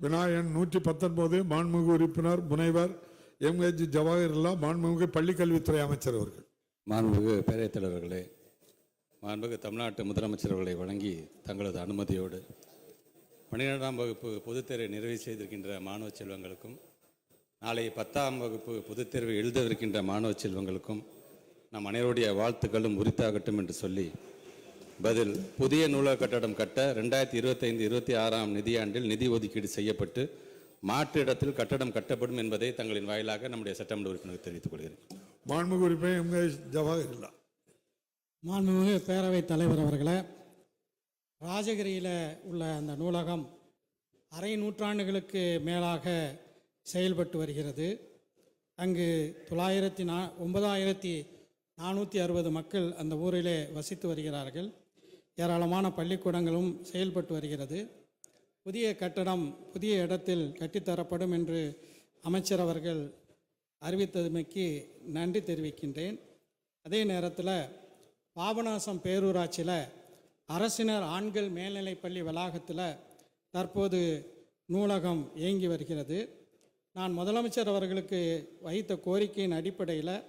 விநாயகன் நூற்றி பத்தொன்பது மாண்புமிகு உறுப்பினர் முனைவர் எம்ஹெச் ஜவாஹிர்லா மாண்புமிகு பள்ளிக்கல்வித்துறை அமைச்சர் அவர்கள். மாண்புமிகு பேரவைத் தலைவர்களே மாண்புமிகு தமிழ்நாட்டு முதலமைச்சர் அவர்களை வழங்கி தங்களது அனுமதியோடு பன்னிரெண்டாம் வகுப்பு பொதுத்தேர்வை நிறைவு செய்திருக்கின்ற மாணவ செல்வங்களுக்கும் நாளை பத்தாம் வகுப்பு பொதுத்தேர்வு எழுதவிருக்கின்ற மாணவ செல்வங்களுக்கும் நம் அனைவருடைய வாழ்த்துக்களும் உரித்தாகட்டும் என்று சொல்லி பதில் புதிய நூலக கட்டடம் கட்ட ரெண்டாயிரத்தி இருபத்தைந்து இருபத்தி ஆறாம் நிதியாண்டில் நிதி ஒதுக்கீடு செய்யப்பட்டு மாற்று இடத்தில் கட்டடம் கட்டப்படும் என்பதை தங்களின் வாயிலாக நம்முடைய சட்டமன்ற உறுப்பினருக்கு தெரிவித்துக் கொள்கிறேன். மாண்புமிகு உறுப்பினர் ஜவாஹிர்லா மாண்புமிகு பேரவைத் தலைவர் அவர்களே ராஜகிரியில் உள்ள அந்த நூலகம் அரை நூற்றாண்டுகளுக்கு மேலாக செயல்பட்டு வருகிறது. அங்கு தொள்ளாயிரத்தி நா ஒன்பதாயிரத்தி நானூற்றி அறுபது மக்கள் அந்த ஊரிலே வசித்து வருகிறார்கள். ஏராளமான பள்ளிக்கூடங்களும் செயல்பட்டு வருகிறது. புதிய கட்டடம் புதிய இடத்தில் கட்டித்தரப்படும் என்று அமைச்சர் அவர்கள் அறிவித்ததுமைக்கு நன்றி தெரிவிக்கின்றேன். அதே நேரத்தில் பாபநாசம் பேரூராட்சியில் அரசினர் ஆண்கள் மேல்நிலைப்பள்ளி வளாகத்தில் தற்போது நூலகம் இயங்கி வருகிறது. நான் முதலமைச்சர் அவர்களுக்கு வைத்த கோரிக்கையின் அடிப்படையில்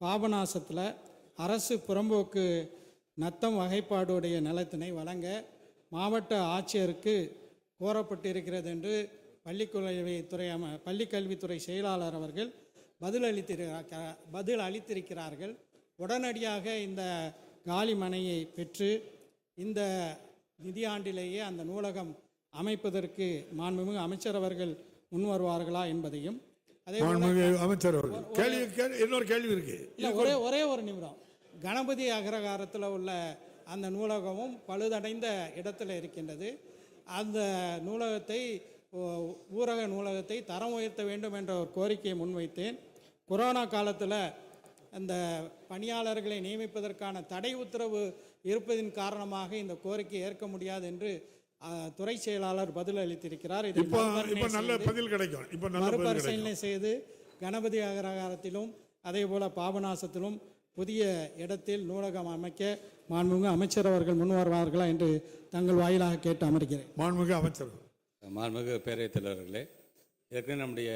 பாபநாசத்தில் அரசு புறம்போக்கு நத்தம் வகைப்பாடுடைய நிலத்தினை வழங்க மாவட்ட ஆட்சியருக்கு கோரப்பட்டிருக்கிறது என்று பள்ளிக்கல்வித்துறை அம பள்ளிக்கல்வித்துறை செயலாளர் அவர்கள் பதில் அளித்திருக்கிறார் பதில் அளித்திருக்கிறார்கள் உடனடியாக இந்த காலி மனையை பெற்று இந்த நிதியாண்டிலேயே அந்த நூலகம் அமைப்பதற்கு மாண்புமிகு அமைச்சர் அவர்கள் முன் வருவார்களா என்பதையும் அதே அமைச்சர் இன்னொரு கேள்வி இருக்கு. இல்லை ஒரே ஒரே ஒரு நிமிடம். கணபதி அகரகாரத்தில் உள்ள அந்த நூலகமும் பழுதடைந்த இடத்துல இருக்கின்றது. அந்த நூலகத்தை ஊரக நூலகத்தை தரம் உயர்த்த வேண்டும் என்ற ஒரு கோரிக்கையை முன்வைத்தேன். கொரோனா காலத்தில் அந்த பணியாளர்களை நியமிப்பதற்கான தடை உத்தரவு இருப்பதின் காரணமாக இந்த கோரிக்கை ஏற்க முடியாது என்று துறை செயலாளர் பதில் அளித்திருக்கிறார். மறுபரிசீலனை செய்து கணபதி அகரகாரத்திலும் அதே போல பாபநாசத்திலும் புதிய இடத்தில் நூலகம் அமைக்க மாண்புமிகு அமைச்சர் அவர்கள் முன் வருவார்களா என்று தங்கள் வாயிலாக கேட்டு அமர்கிறேன். மாண்புமிகு அமைச்சர். மாண்புமிகு பேரவைத் தலைவர்களே ஏற்கனவே நம்முடைய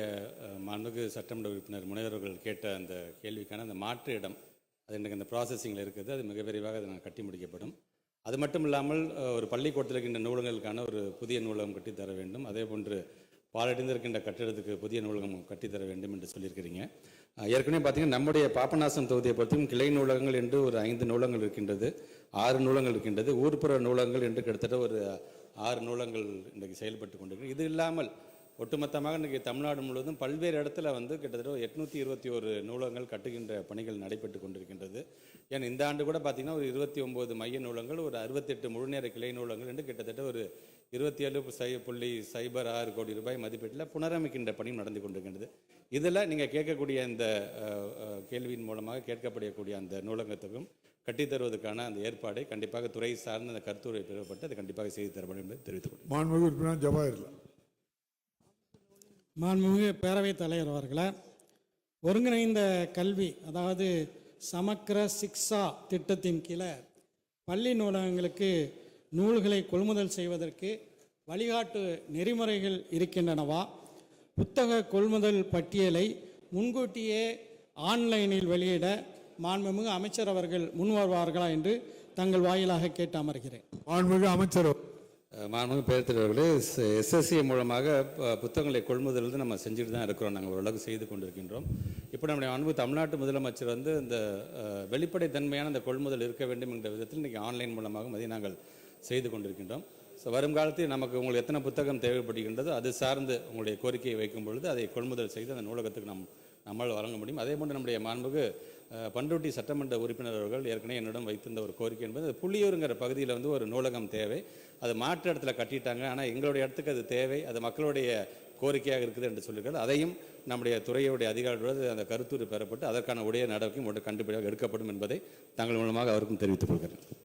மாண்புமிகு சட்டமன்ற உறுப்பினர் முனைவர்கள் கேட்ட அந்த கேள்விக்கான அந்த மாற்று இடம் அது இன்றைக்கு அந்த ப்ராசஸிங்கில் இருக்குது. அது மிக விரைவாக அது நான் கட்டி முடிக்கப்படும். அது மட்டும் இல்லாமல் ஒரு பள்ளிக்கூடத்தில் இருக்கின்ற நூலகங்களுக்கான ஒரு புதிய நூலகம் கட்டித் தர வேண்டும். அதே போன்று பாலடைந்திருக்கின்ற கட்டிடத்துக்கு புதிய நூலகம் கட்டித்தர வேண்டும் என்று சொல்லியிருக்கிறீங்க. ஏற்கனவே பார்த்தீங்கன்னா நம்முடைய பாபநாசம் தொகுதியை பொறுத்தும் கிளை நூலகங்கள் என்று ஒரு ஐந்து நூலகங்கள் இருக்கின்றது ஆறு நூலகங்கள் இருக்கின்றது. ஊர்ப்புற நூலகங்கள் என்று கிட்டத்தட்ட ஒரு ஆறு நூலகங்கள் இன்றைக்கு செயல்பட்டு கொண்டிருக்கிறது இது இல்லாமல் ஒட்டுமொத்தமாக இன்றைக்கி தமிழ்நாடு முழுவதும் பல்வேறு இடத்துல வந்து கிட்டத்தட்ட எட்நூற்றி இருபத்தி ஒரு நூலகங்கள் கட்டுகின்ற பணிகள் நடைபெற்று கொண்டிருக்கின்றது. ஏன் இந்த ஆண்டு கூட பார்த்திங்கன்னா ஒரு இருபத்தி ஒம்பது மைய நூலகங்கள் ஒரு அறுபத்தெட்டு முழுநேர கிளை நூலகங்கள் என்று கிட்டத்தட்ட ஒரு இருபத்தி ஏழு சை புள்ளி சைபர் ஆறு கோடி ரூபாய் மதிப்பீட்டில் புனரமைக்கின்ற பணியும் நடந்து கொண்டிருக்கின்றது. இதில் நீங்கள் கேட்கக்கூடிய இந்த கேள்வியின் மூலமாக கேட்கப்படக்கூடிய அந்த நூலகத்துக்கும் கட்டித்தருவதற்கான அந்த ஏற்பாடை கண்டிப்பாக துறை சார்ந்த அந்த கருத்துரை பெறப்பட்டு அது கண்டிப்பாக செய்து தரப்படும் என்று தெரிவித்துக் கொள்கிறேன். மாண்புமிகு உறுப்பினர் மாண்புமிகு பேரவைத் தலைவர் அவர்களை ஒருங்கிணைந்த கல்வி அதாவது சமக்கர சிக்ஷா திட்டத்தின் கீழே பள்ளி நூலகங்களுக்கு நூல்களை கொள்முதல் செய்வதற்கு வழிகாட்டு நெறிமுறைகள் இருக்கின்றனவா? புத்தக கொள்முதல் பட்டியலை முன்கூட்டியே ஆன்லைனில் வெளியிட மாண்புமிகு அமைச்சர் அவர்கள் முன் வருவார்களா என்று தங்கள் வாயிலாக கேட்டு அமர்கிறேன். மாண்புமிகு அமைச்சர் மாண்புமிகு பேரத்தலைவர்களே எஸ்எஸ்சி மூலமாக புத்தகங்களை கொள்முதல் வந்து நம்ம செஞ்சுட்டு தான் இருக்கிறோம். நாங்கள் ஓரளவுக்கு செய்து கொண்டிருக்கின்றோம். இப்போ நம்முடைய மாண்பு தமிழ்நாட்டு முதலமைச்சர் வந்து இந்த வெளிப்படை தன்மையான அந்த கொள்முதல் இருக்க வேண்டும் என்ற விதத்தில் இன்றைக்கி ஆன்லைன் மூலமாக அதை நாங்கள் செய்து கொண்டிருக்கின்றோம். ஸோ வருங்காலத்தில் நமக்கு உங்களுக்கு எத்தனை புத்தகம் தேவைப்படுகின்றதோ அது சார்ந்து உங்களுடைய கோரிக்கையை வைக்கும் பொழுது அதை கொள்முதல் செய்து அந்த நூலகத்துக்கு நம் நம்மால் வழங்க முடியும். அதே போன்று நம்முடைய மாண்புக்கு பண்ருட்டி சட்டமன்ற உறுப்பினர் அவர்கள் ஏற்கனவே என்னிடம் வைத்திருந்த ஒரு கோரிக்கை என்பது புள்ளியூருங்கிற பகுதியில் வந்து ஒரு நூலகம் தேவை. அது மாற்று இடத்துல கட்டிட்டாங்க. ஆனால் எங்களுடைய இடத்துக்கு அது தேவை. அது மக்களுடைய கோரிக்கையாக இருக்குது என்று சொல்லியிருக்காரு அதையும் நம்முடைய துறையுடைய அதிகாரிகளோடு அந்த கருத்துரு பெறப்பட்டு அதற்கான உடைய நடவடிக்கை உடனே கண்டுபிடியாக எடுக்கப்படும் என்பதை தங்கள் மூலமாக அவருக்கும் தெரிவித்துக் கொள்கிறேன்.